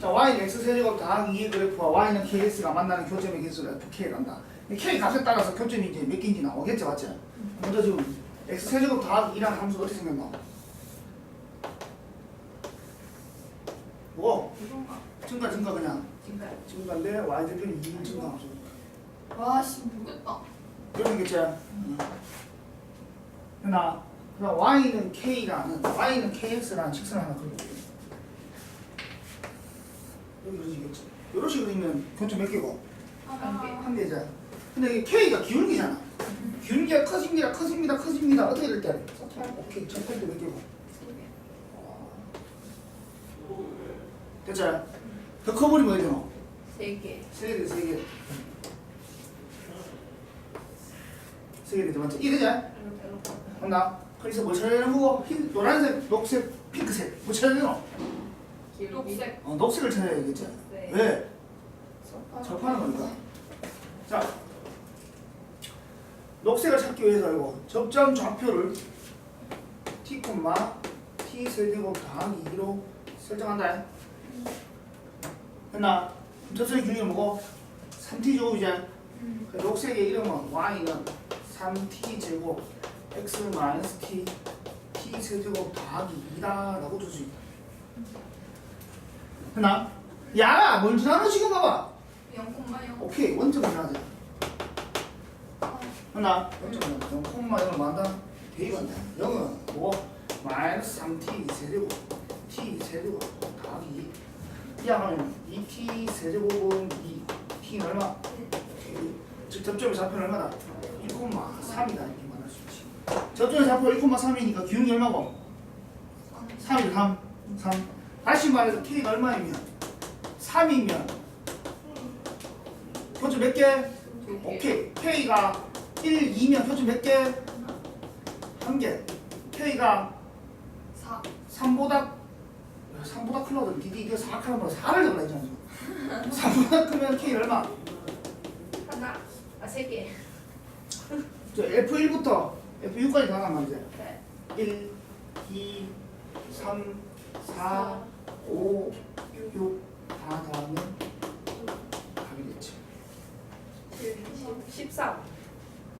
자, y는 x세제곱 더하기 2의 그래프와 y는 ks가 만나는 교점의 개수를 fk란다. k 값에 따라서 교점이 이제 몇 개인지 나오겠지, 맞지? 먼저 지금 x세제곱 더하기 2라는 함수 어떻게 생겼나? 뭐? 증가, 증가 그냥. 지금까지. 증가인데 y 대표는 2인 증가 함수. 와씨 모르겠다. 그런 겠지 그러나 그럼 y는 k라는 y는 kx라는 직선을 하나 그려볼게. 그려지겠지. 이런 식으로 그리면 교점 몇 개고? 한 개. 한 개잖아. 근데 이게 k가 기울기잖아. 기울기가 커집니다, 커집니다, 커집니다. 어떻게 될 때? 오케이, 첫 번째 몇 개고? 됐지? 더 커버리면 어디 되노? 세 개. 세 개, 세 개. 세개 되죠, 맞지? 이 되지? 맞나? 그래서 뭐 거고? 흰, 노란색, 녹색, 핑크색. 뭐 찾아야 되노? 녹색. 어, 녹색을 찾아야겠지? 네. 왜? 접하는 거니까. 자, 녹색을 찾기 위해서 이거 접점 좌표를 t, t 세제곱 더하기 2로 설정한다. 했나? 접선의 균형이 뭐고? 3t 제곱이지? 그 녹색의 이름은 y는 3t 제곱 x 마이너스 t t 세제곱 더하기 2다라고 줄 수 있다. 했나? 야, 뭘 지나노 지금 봐봐. 0,0. 오케이, 원점 지나자. 했나? 원점 지나자. 0, 콤마 0을 만다. 대입한다. 0은 뭐? 마이너스 3t 세제곱 t 세제곱 더하기 2. 이하면 2t 세제곱은 2. t는 얼마? 즉 접점의 좌표는 얼마다? 1,3이다 이렇게 말할 수 있지. 접점의 좌표 1,3이니까 기울기 얼마고? 3이죠 3. 3. 다시 말해서 k가 얼마이면 3이면 표준 몇 개? 오케이. k가 1, 2면 표준 몇 개? 한 개. k가 4. 3보다 3보다 클러드 니디 이게 4 하면 4를 적어라 했잖아 지금. 3보다 크면 k 얼마? 하나. 아, 세 개. 저 F1부터 F6까지 다 나면 이제 네. 1, 2, 3, 4, 5, 6, 다 더하면 답이 됐지. 13.